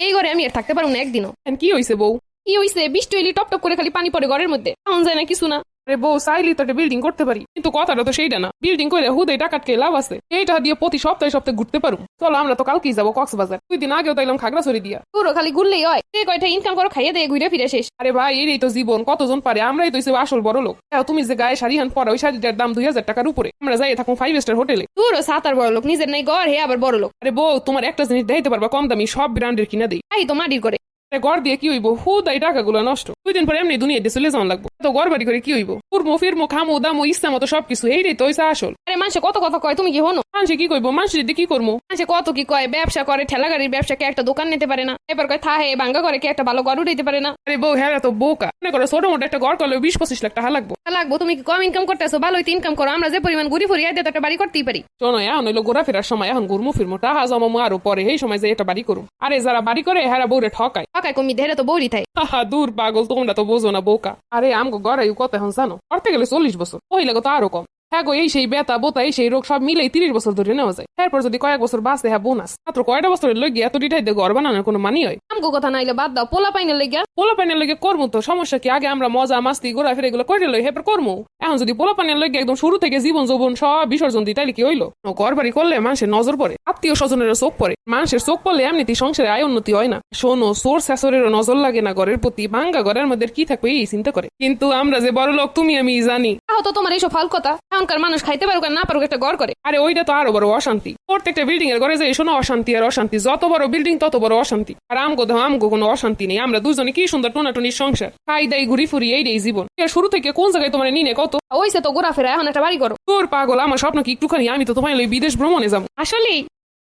এই ঘরে আমি আর থাকতে পারব না একদিনও। কি হয়েছে বউ? কি হয়েছে বৃষ্টি হইলে টপ টপ করে খালি পানি পড়ে ঘরের মধ্যে। এখন যায় না কিছু না। আরে বউ চাইলি তো একটা বিল্ডিং করতে পারি। কিন্তু কথাটা তো সেইটা না। বিল্ডিং করে হুদে টাকাটকে লাভ আছে। এইটা দিয়ে প্রতি সপ্তাহে সপ্তাহে ঘুরতে পারো চলো আমরা তো কালকেই যাব কক্সবাজার। দুই দিন আগেও তাইলাম খাগড়াছড়ি দিয়া। পুরো খালি ঘুরলেই হয়। যে কয়টা ইনকাম করো খাইয়ে দিয়ে ঘুরে ফিরে শেষ। আরে ভাই এই তো জীবন। কতজন পারে? আমরাই তো আসল বড় লোক। হ্যাঁ, তুমি যে গায়ে শাড়ি হান পরা ওই শাড়িটার দাম দুই হাজার টাকার উপরে। আমরা যাই থাকুন ফাইভ স্টার হোটেলে পুরো সাতার বড় লোক। নিজের নাই ঘর হে আবার বড় লোক। আরে বউ তোমার একটা জিনিস দেখাইতে পারবা কম দামি সব ব্র্যান্ডের কিনা দিই। তাই তো মাটির করে। আরে ঘর দিয়ে কি হইব? হুদাই টাকাগুলো নষ্ট। দুই দিন পরে এমনি দুনিয়া দিয়ে চলে যাওয়া লাগবো। তো ঘর বাড়ি করে কি হইব? কুরমো ফিরমো খামো দামো ইচ্ছা মতো সবকিছু এইটাই তো হইছে আসল। আরে মানুষে কত কথা কয় তুমি কি হনো? মানুষে কি করব মানুষের দিয়ে কি করব মানুষে কত কি কয় ব্যবসা করে ঠেলা গাড়ির ব্যবসা কে একটা দোকান নিতে পারে না। এবার কয় থাহে ভাঙ্গা করে কে একটা ভালো ঘর উঠাইতে পারে না। আরে বউ হ্যাঁ তো বোকা। মনে করো ছোট মোটো একটা ঘর করলে বিশ পঁচিশ লাখ টাকা লাগবো। লাগবো তুমি কি কম ইনকাম করতেছো? ভালো ইনকাম করো আমরা যে পরিমাণ ঘুরি ফুরি আয় একটা বাড়ি করতেই পারি। শোনো এখন হইল ঘোরাফেরার সময় এখন ঘুরমু ফিরমু টাহা জমামু আরও পরে এই সময় যে এটা বাড়ি করুম। আরে যারা বাড়ি করে হ্যাঁ বউরে ঠকায়। টাকায় কমি ধেরে তো বৌরি থাই হাহা দূর পাগল তোমরা তো বোঝো না বোকা। আরে আমগো গড়াই কত এখন জানো করতে গেলে চল্লিশ বছর ওই লাগো তো আরও কম হ্যাঁ গো এই সেই বেতা বোতা এই সেই রোগ সব মিলেই তিরিশ বছর ধরে নেওয়া যায়। এরপর যদি কয়েক বছর বাঁচতে হ্যাঁ বোনাস। মাত্র কয়টা বছরের লই এত ডিটাই দিয়ে ঘর বানানোর কোনো মানি হয়? আমগো কথা নাইলে বাদ দাও পোলা পাইনের লেগে পোলা পানের লগে করব তো সমস্যা কি? আগে আমরা মজা মাস্তি ঘোরাফেরা এগুলো করে লই হেপর করব এখন যদি পোলা পানের লগে একদম শুরু থেকে জীবন যৌবন সব বিসর্জন দিই তাহলে কি হইল? ঘর বাড়ি করলে মানুষের নজর পড়ে আত্মীয় স্বজনের চোখ পড়ে। মানুষের চোখ পড়লে এমনিতেই সংসারে আয় উন্নতি হয় না। শোনো সোর শাশুড়েরও নজর লাগে না ঘরের প্রতি ভাঙ্গা ঘরের মধ্যে কি থাকবে এই চিন্তা করে? কিন্তু আমরা যে বড় লোক তুমি আমি জানি। তাও তো তোমার এইসব ফাল কথা। এখনকার মানুষ খাইতে পারুক আর না পারুক একটা ঘর করে। আরে ওইটা তো আরও বড় অশান্তি। প্রত্যেকটা বিল্ডিং এর ঘরে যে শোনো অশান্তি আর অশান্তি। যত বড় বিল্ডিং তত বড় অশান্তি। আর আমগো দেখো আমগো কোনো অশান্তি নেই। আমরা দুজনে কি সুন্দর টোনাটনির সংসার। খাই দাই ঘুরি ফুরি এই রে জীবন। এর শুরু থেকে কোন জায়গায় তোমার নিনে কত? ওইসে তো ঘোরাফেরা এখন একটা বাড়ি করো। তোর পাগল আমার স্বপ্ন কি একটুখানি? আমি তো তোমার বিদেশ ভ্রমণে যাব। আসলেই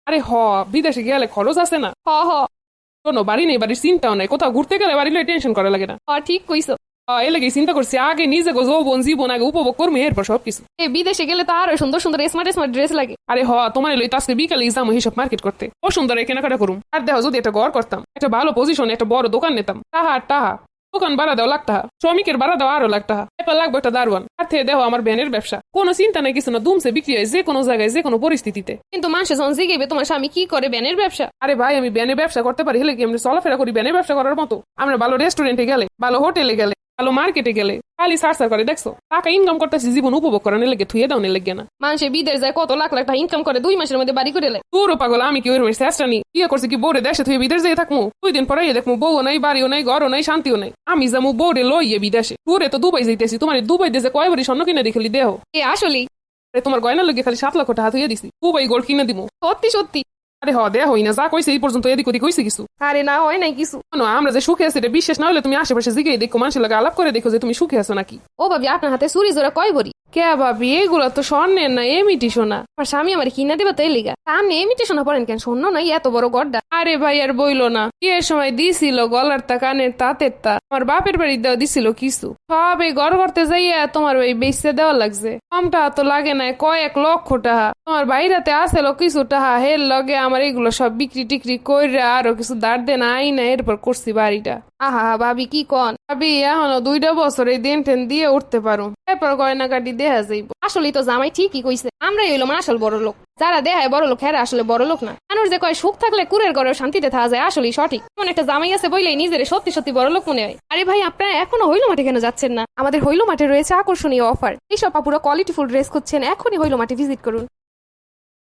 আরে হ বিদেশে গেলে খরচ আছে না। হ হ। শোনো বাড়ি নেই বাড়ির চিন্তাও নাই। কোথাও ঘুরতে গেলে বাড়ি টেনশন করা লাগে না। ঠিক কইছো। আহ, এ লাগে চিন্তা করছি আগে নিজে যৌবন জীবন আগে উপভোগ করব এরপর সবকিছু এই বিদেশে গেলে তো আরও সুন্দর সুন্দর স্মার্ট স্মার্ট ড্রেস লাগে। আরে হ তোমার লই তো আজকে বিকালে যাব হিসাব মার্কেট করতে। ও সুন্দর কেনাকাটা করুম। আর দেখো যদি একটা ঘর করতাম একটা ভালো পজিশন একটা বড় দোকান নিতাম। টাহা আর টাহা দোকান ভাড়া দেওয়া লাগতা শ্রমিকের ভাড়া দেওয়া আরও লাগতা এবার লাগবে একটা দারওয়ান আর থেকে দেখো আমার ব্যানের ব্যবসা। কোনো চিন্তা নাই কিছু না দুমসে বিক্রি হয় যে কোনো জায়গায় যে কোনো পরিস্থিতিতে। কিন্তু মানুষে যখন জিগেবে তোমার স্বামী কি করে ব্যানের ব্যবসা? আরে ভাই আমি ব্যানে ব্যবসা করতে পারি হলে কি আমরা চলাফেরা করি ব্যানে ব্যবসা করার মতো? আমরা ভালো রেস্টুরেন্টে গেলে ভালো হোটেলে গেলে। ভালো মার্কেটে গেলে খালি সার সার করে দেখছ? টাকা ইনকাম করতেছি জীবন উপভোগ করানোর লেগে থুয়ে দাও লেগে না। মানুষে বিদেশ যায় কত লাখ লাখ টাকা ইনকাম করে দুই মাসের মধ্যে বাড়ি করে লে। তোরও পাগল আমি কি ওরকম চেষ্টা নি? ইয়ে করছি কি বউরে দেশে তুই বিদেশ যেয়ে থাকব দুই দিন পরে দেখব বউও নাই বাড়িও নাই ঘরও নাই শান্তিও নাই। আমি যাব বউরে লইয়ে বিদেশে। তোরে তো দুবাই যাইতেছি তোমার দুবাই দেশে কয় বাড়ি স্বর্ণ কিনে দেখলি দেহ? এ আসলেই। তোমার গয়না লগে খালি সাত লক্ষ টাকা হইয়া দিছি দুবাই গোল্ড কিনে দিব সত্যি সত্যি। আরে হ দেহ হই না যা কইছে এই পর্যন্ত এদিক ওদিক হইছে কিছু? আরে না হয় নাই কিছু। শোনো, আমরা যে সুখে আছি এটা বিশ্বাস না হলে তুমি আশেপাশে জিগে দেখো মানুষের লাগে আলাপ করে দেখো যে তুমি সুখে আছো নাকি। ও ভাবি আপনার হাতে সুরি জোড়া কয় বড়ি কে ভাবি? এগুলো তো স্বর্ণের না, এমিটি সোনা। আমার স্বামী আমার কিনা দিবা তাই লিগা। আপনি এমিটি শোনা পড়েন কেন? শূন্য নাই, এত বড় গড্ডা। আরে ভাই, আর বইলো না। বিয়ের সময় দিছিল গলার তা, কানের তাঁতের তা। আমার বাপের বাড়ি দেওয়া দিছিল কিছু। সব এই ঘর করতে যাইয়া তোমার ওই বেচতে দেওয়া লাগছে। কম টাকা তো লাগে না, কয়েক লক্ষ টাকা তোমার বাইরাতে আসেলো কিছু টাকা হের লগে আমার এগুলো সব বিক্রি টিক্রি কইরা আরও কিছু দাঁড় দেন আই না এরপর করছি বাড়িটা। আহা, ভাবি কি কন? ভাবি এখনও দুইটা বছর এই দিন টেন দিয়ে উঠতে পারো এরপর গয়নাকাটি দেয়া যাইব। আসলেই তো জামাই ঠিকই কইছে। আমরাই হইলাম আসল বড় লোক। যারা দেখায় বড় লোক হ্যাঁ আসলে বড় লোক না। মানুষ যে কয় সুখ থাকলে কুরের ঘরে শান্তিতে থাকা যায়, আসলেই সঠিক। এমন একটা জামাই আছে বইলেই নিজের সত্যি সত্যি বড় লোক মনে হয়। আরে ভাই, আপনারা এখনও হইল মাঠে কেন যাচ্ছেন না? আমাদের হইল মাঠে রয়েছে আকর্ষণীয় অফার। এইসব আপুরা কোয়ালিটিফুল ড্রেস খুঁজছেন, এখনই হইল মাঠে ভিজিট করুন।